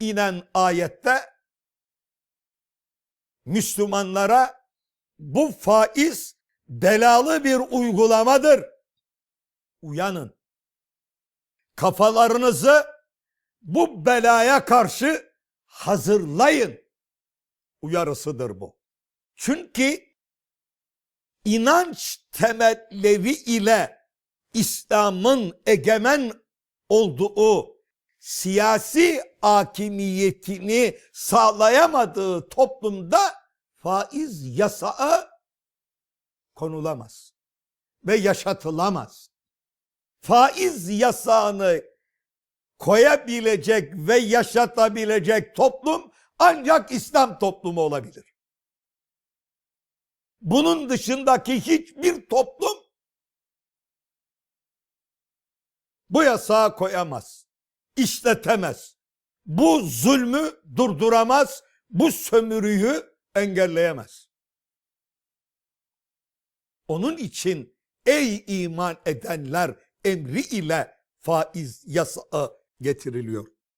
inen ayette Müslümanlara bu faiz belalı bir uygulamadır. Uyanın. Kafalarınızı bu belaya karşı hazırlayın. Uyarısıdır bu. Çünkü inanç temelleri ile İslam'ın egemen olduğu siyasi hakimiyetini sağlayamadığı toplumda faiz yasağı konulamaz ve yaşatılamaz. Faiz yasağını koyabilecek ve yaşatabilecek toplum ancak İslam toplumu olabilir. Bunun dışındaki hiçbir toplum bu yasağı koyamaz, işletemez. Bu zulmü durduramaz, bu sömürüyü engelleyemez. Onun için ey iman edenler emri ile faiz yasağı getiriliyor.